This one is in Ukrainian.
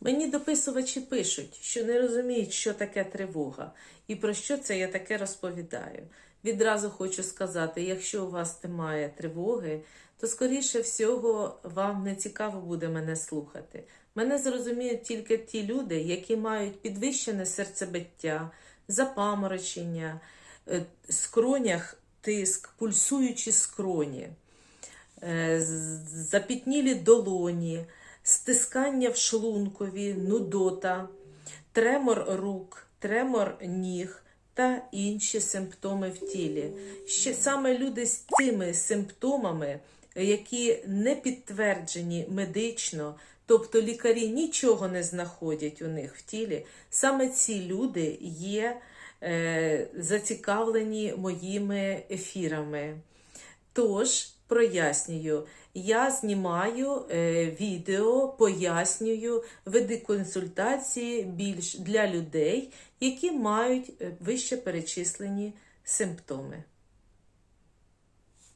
Мені дописувачі пишуть, що не розуміють, що таке тривога і про що це я таке розповідаю. Відразу хочу сказати: якщо у вас немає тривоги, то скоріше всього вам не цікаво буде мене слухати. Мене зрозуміють тільки ті люди, які мають підвищене серцебиття, запаморочення, е, скронях тиск, пульсуючі скроні, е, запітнілі долоні, стискання в шлункові, нудота, тремор рук, тремор ніг та інші симптоми в тілі. Ще саме люди з цими симптомами, які не підтверджені медично, тобто лікарі нічого не знаходять у них в тілі, саме ці люди є е, зацікавлені моїми ефірами. Тож, прояснюю, я знімаю е, відео, пояснюю, веду консультації більш для людей, які мають е, вище перечислені симптоми.